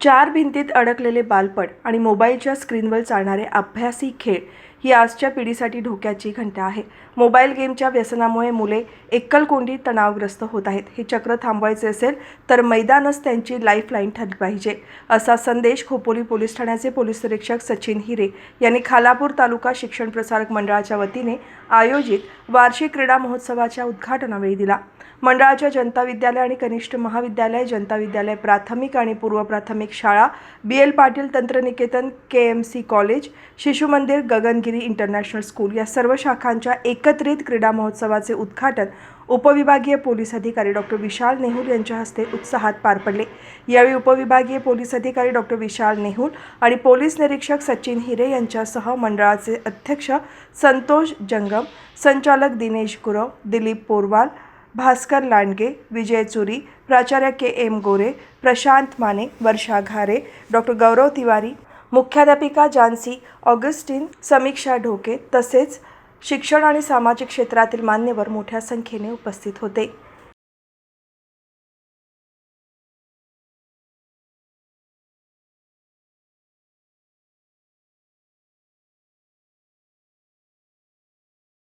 चार भिंतीत अडकलेले बालपण आणि मोबाईलच्या स्क्रीनवर चालणारे अभ्यासी खेळ ही आजच्या पिढीसाठी धोक्याची घंटा आहे. मोबाईल गेमच्या व्यसनामुळे मुले एकलकोंडी तणावग्रस्त होत आहेत. हे चक्र थांबवायचे असेल तर मैदानच त्यांची लाईफलाईन ठरली पाहिजे असा संदेश खोपोली पोलीस ठाण्याचे पोलीस निरीक्षक सचिन हिरे यांनी खालापूर तालुका शिक्षण प्रसारक मंडळाच्या वतीने आयोजित वार्षिक क्रीडा महोत्सवाच्या उद्घाटनावेळी दिला. मंडळाच्या जनता विद्यालय आणि कनिष्ठ महाविद्यालय जनता विद्यालय प्राथमिक आणि पूर्व प्राथमिक शाळा बी एल पाटील तंत्रनिकेतन के एम सी कॉलेज शिशु मंदिर गगनगिरी इंटरनॅशनल स्कूल या सर्व शाखांच्या एकत्रित क्रीडा महोत्सवाचे उद्घाटन उपविभागीय पोलीस अधिकारी डॉक्टर विशाल नेहूल यांच्या हस्ते उत्साहात पार पडले. यावेळी उपविभागीय पोलीस अधिकारी डॉक्टर विशाल नेहूल आणि पोलीस निरीक्षक सचिन हिरे यांच्यासह मंडळाचे अध्यक्ष संतोष जंगम संचालक दिनेश गुरव दिलीप पोरवाल भास्कर लांडगे विजय चुरी प्राचार्य K M Gore Prashant Mane Varsha Ghare doctor Gaurav Tiwari मुख्याध्यापिका जानसी ऑगस्टिन समीक्षा ढोके तसेच शिक्षण आणि सामाजिक क्षेत्रातील मान्यवर मोठ्या संख्येने उपस्थित होते.